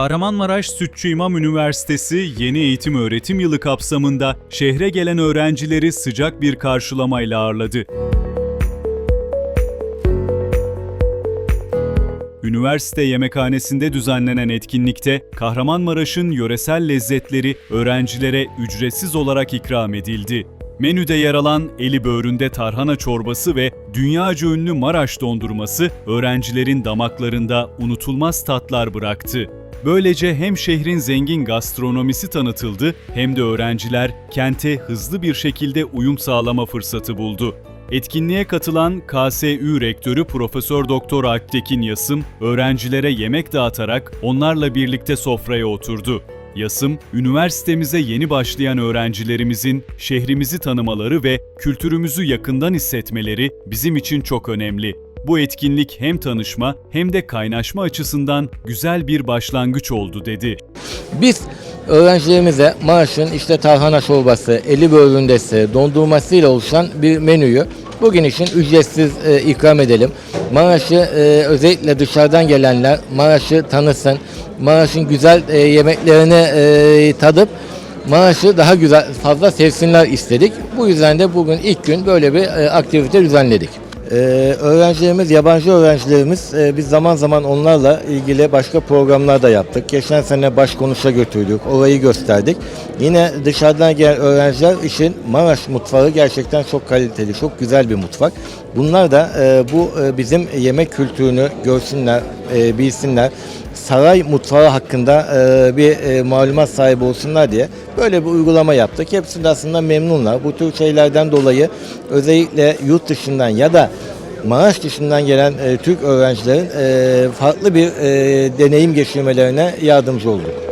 Kahramanmaraş Sütçü İmam Üniversitesi yeni eğitim öğretim yılı kapsamında şehre gelen öğrencileri sıcak bir karşılamayla ağırladı. Üniversite yemekhanesinde düzenlenen etkinlikte Kahramanmaraş'ın yöresel lezzetleri öğrencilere ücretsiz olarak ikram edildi. Menüde yer alan eli böğründe tarhana çorbası ve dünyaca ünlü Maraş dondurması öğrencilerin damaklarında unutulmaz tatlar bıraktı. Böylece hem şehrin zengin gastronomisi tanıtıldı hem de öğrenciler kente hızlı bir şekilde uyum sağlama fırsatı buldu. Etkinliğe katılan KSÜ Rektörü Profesör Doktor Alptekin Yasım, öğrencilere yemek dağıtarak onlarla birlikte sofraya oturdu. Yasım, üniversitemize yeni başlayan öğrencilerimizin şehrimizi tanımaları ve kültürümüzü yakından hissetmeleri bizim için çok önemli. Bu etkinlik hem tanışma hem de kaynaşma açısından güzel bir başlangıç oldu dedi. Biz öğrencilerimize Maraş'ın işte tarhana çorbası, eli böğründesi, dondurmasıyla oluşan bir menüyü bugün için ücretsiz e, ikram edelim. Maraş'ı e, özellikle dışarıdan gelenler Maraş'ı tanısın, Maraş'ın güzel e, yemeklerini e, tadıp Maraş'ı daha güzel, fazla sevsinler istedik. Bu yüzden de bugün ilk gün böyle bir e, aktivite düzenledik. Ee, öğrencilerimiz, yabancı öğrencilerimiz, e, biz zaman zaman onlarla ilgili başka programlar da yaptık. Geçen sene baş konuşa götürdük, orayı gösterdik. Yine dışarıdan gelen öğrenciler için Maraş mutfağı gerçekten çok kaliteli, çok güzel bir mutfak. Bunlar da e, bu e, bizim yemek kültürünü görsünler, e, bilsinler. Saray mutfağı hakkında e, bir e, malumat sahibi olsunlar diye böyle bir uygulama yaptık. Hepsi de aslında memnunlar. Bu tür şeylerden dolayı özellikle yurt dışından ya da Maraş dışından gelen e, Türk öğrencilerin e, farklı bir e, deneyim geçirmelerine yardımcı olduk.